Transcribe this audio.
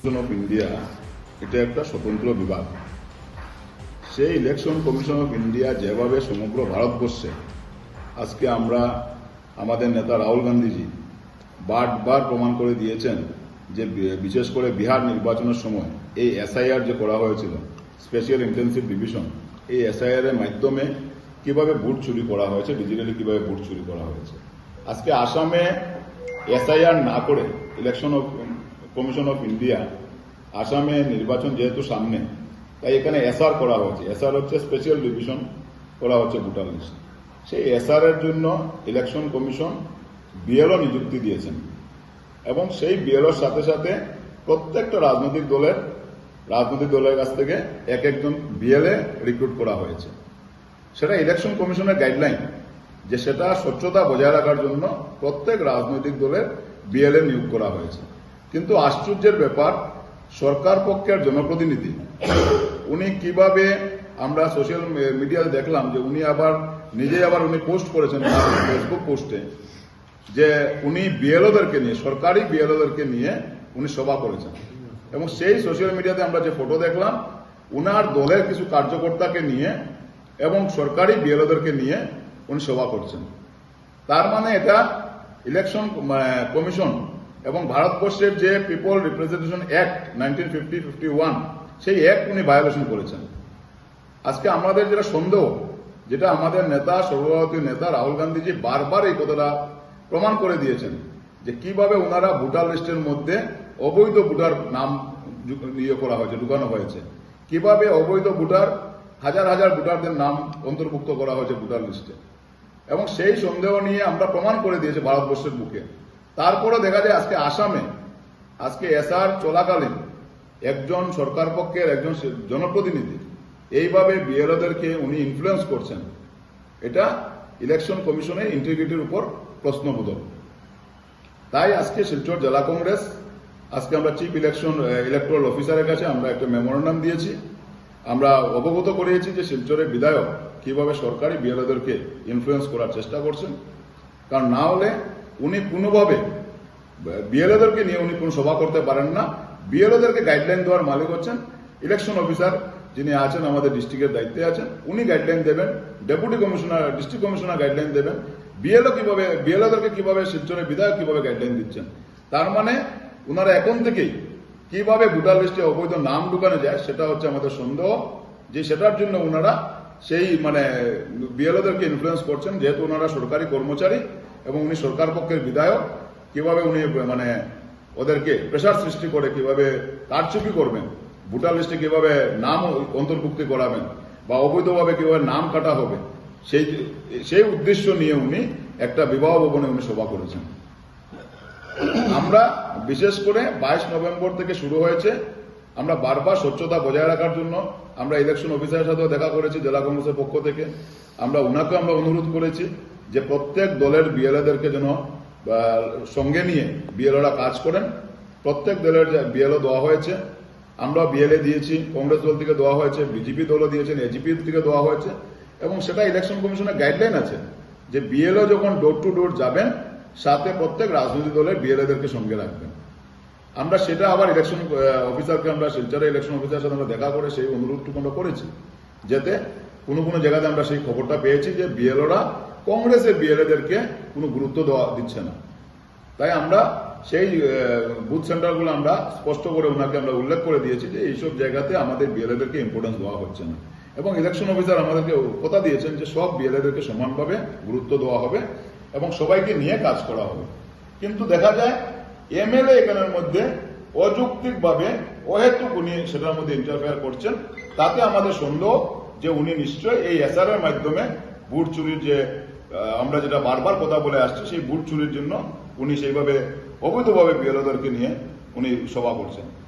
Of India এটা একটা স্বতন্ত্র বিভাগ। সেই ইলেকশন কমিশন অফ ইন্ডিয়া যেভাবে সমগ্র ভারতবর্ষে, আজকে আমরা আমাদের নেতা রাহুল গান্ধীজি বারবার প্রমাণ করে দিয়েছেন যে বিশেষ করে বিহার নির্বাচনের সময় এই এসআইআর যে করা হয়েছিল স্পেশাল ইন্টেন্সিভ ডিভিশন এই এসআইআর এর মাধ্যমে কীভাবে ভোট চুরি করা হয়েছে ডিজিটালি কীভাবে ভোট চুরি করা হয়েছে। আজকে আসামে এসআইআর না করে election of commission of India আসামে নির্বাচন যেহেতু সামনে, তাই এখানে এসআর করা হয়েছে। এসআর হচ্ছে স্পেশাল ডিভিশন করা হচ্ছে ভোটার লিস্ট সেই এসআর এর জন্য ইলেকশন কমিশন বিএলও নিযুক্তি দিয়েছেন। এবং সেই বিএলওর সাথে সাথে প্রত্যেকটা রাজনৈতিক দলের রাজনৈতিক দলের কাছ থেকে এক একজন বিএলএ রিক্রুট করা হয়েছে। সেটা ইলেকশন কমিশনের গাইডলাইন যে সেটা স্বচ্ছতা বজায় রাখার জন্য প্রত্যেক রাজনৈতিক দলের বিএলএ নিয়োগ করা হয়েছে। কিন্তু আশ্চর্যের ব্যাপার, সরকার পক্ষের জনপ্রতিনিধি, উনি কীভাবে আমরা সোশ্যাল মিডিয়াতে দেখলাম যে উনি আবার, নিজেই আবার উনি পোস্ট করেছেন ফেসবুক পোস্টে যে উনি বিএলওদেরকে নিয়ে, সরকারি বিএলওদেরকে নিয়ে উনি সভা করেছেন। এবং সেই সোশ্যাল মিডিয়াতে আমরা যে ফটো দেখলাম, উনার দলের কিছু কার্যকর্তাকে নিয়ে এবং সরকারি বিএলওদেরকে নিয়ে উনি সভা করছেন। তার মানে এটা ইলেকশন কমিশন এবং ভারতবর্ষের যে people representation act nineteen fifty fifty one সেই অ্যাক্ট উনি ভায়োলেশন করেছেন। আজকে আমাদের যেটা সন্দেহ, যেটা আমাদের নেতা, সর্বভারতীয় নেতা রাহুল গান্ধীজি বারবার এই কথাটা প্রমাণ করে দিয়েছেন, যে কীভাবে ওনারা ভোটার লিস্টের মধ্যে অবৈধ ভোটার নাম ইয়ে করা হয়েছে, ঢুকানো হয়েছে। কীভাবে অবৈধ ভোটার, হাজার হাজার ভোটারদের নাম অন্তর্ভুক্ত করা হয়েছে ভোটার লিস্টে। এবং সেই সন্দেহ নিয়ে আমরা প্রমাণ করে দিয়েছি ভারতবর্ষের বুকে। তারপরে দেখা যায় আজকে আসামে, আজকে এসআর চলাকালীন একজন সরকার পক্ষের একজন জনপ্রতিনিধি, এইভাবে বিএলওদেরকে উনি ইনফ্লুয়েন্স করছেন। এটা ইলেকশন কমিশনের ইন্টিগ্রিটির উপর প্রশ্নবোধক। তাই আজকে শিলচর জেলা কংগ্রেস, আজকে আমরা চিফ ইলেকশন ইলেকট্রাল অফিসারের কাছে আমরা একটা মেমোরান্ডাম দিয়েছি। আমরা অবগত করিয়েছি যে শিলচরের বিধায়ক কীভাবে সরকারি বিএলওদেরকে ইনফ্লুয়েন্স করার চেষ্টা করছেন। কারণ না হলে উনি কোনোভাবে বিএলওদেরকে নিয়ে উনি কোনো সভা করতে পারেন না। বিএলওদেরকে গাইডলাইন দেওয়ার মালিক হচ্ছেন ইলেকশন অফিসার যিনি আছেন, আমাদের ডিস্ট্রিক্টের দায়িত্বে আছেন। উনি গাইডলাইন দেবেন deputy commissioner district commissioner guideline দেবেন। বিএলও কীভাবে, বিএলওদেরকে কীভাবে শিলচরের বিধায়ক কীভাবে গাইডলাইন দিচ্ছেন? তার মানে ওনারা এখন থেকেই কীভাবে ভোটার লিস্টে অবৈধ নাম ঢুকানো যায়, সেটা হচ্ছে আমাদের সন্দেহ। যে সেটার জন্য ওনারা সেই মানে বিএলওদেরকে ইনফ্লুয়েন্স করছেন, যেহেতু ওনারা সরকারি কর্মচারী এবং উনি সরকার পক্ষের বিধায়ক, কীভাবে উনি মানে ওদেরকে প্রেশার সৃষ্টি করে, কীভাবে কারচুপি করবেন, ভোটার লিস্টে কীভাবে নাম অন্তর্ভুক্তি করাবেন, বা অবৈধভাবে কীভাবে নাম কাটা হবে, সেই সেই উদ্দেশ্য নিয়ে উনি একটা বিবাহ ভবনে উনি সভা করেছেন। আমরা, বিশেষ করে বাইশ নভেম্বর থেকে শুরু হয়েছে, আমরা বারবার স্বচ্ছতা বজায় রাখার জন্য, আমরা ইলেকশন অফিসারের সাথেও দেখা করেছি, জেলা কংগ্রেসের পক্ষ থেকে। আমরা উনাকে আমরা অনুরোধ করেছি যে প্রত্যেক দলের বিএলএদেরকে যেন সঙ্গে নিয়ে বিএলওরা কাজ করেন। প্রত্যেক দলের বিএলও দেওয়া হয়েছে, আমরা বিএলএ দিয়েছি, কংগ্রেস দল থেকে দেওয়া হয়েছে, বিজেপি দলও দিয়েছেন, এজিপি থেকে দেওয়া হয়েছে, এবং সেটা ইলেকশন কমিশনের গাইডলাইন আছে যে বিএলও যখন ডোর টু ডোর যাবেন, সাথে প্রত্যেক রাজনৈতিক দলের বিএলএদেরকে সঙ্গে রাখবেন। আমরা সেটা আবার ইলেকশন অফিসারকে আমরা শিলচরে ইলেকশন অফিসারের সাথে আমরা দেখা করে সেই অনুরোধটুকু আমরা করেছি, যাতে কোনো কোনো জায়গাতে আমরা সেই খবরটা পেয়েছি যে বিএলওরা কংগ্রেসের বিএলএদেরকে কোনো গুরুত্ব দেওয়া দিচ্ছে না। তাই আমরা সেই বুথ সেন্টারগুলো আমরা স্পষ্ট করে ওনাকে আমরা উল্লেখ করে দিয়েছি যে এইসব জায়গাতে আমাদের বিএলএদেরকে ইম্পর্টেন্স দেওয়া হচ্ছে না। এবং ইলেকশন অফিসার আমাদেরকে কথা দিয়েছেন যে সব বিএলএদেরকে সমানভাবে গুরুত্ব দেওয়া হবে এবং সবাইকে নিয়ে কাজ করা হবে। কিন্তু দেখা যায়, এমএলএ এখানের মধ্যে অযৌক্তিকভাবে, অহেতুক উনি সেটার মধ্যে ইন্টারফেয়ার করছেন। তাতে আমাদের সন্দেহ যে উনি নিশ্চয় এই এসআর এর মাধ্যমে বুট চুরির যে আমরা যেটা বারবার কথা বলে আসছি, সেই বুট চুরির জন্য উনি সেইভাবে অবৈধভাবে বিএলওদেরকে নিয়ে উনি সভা করছেন।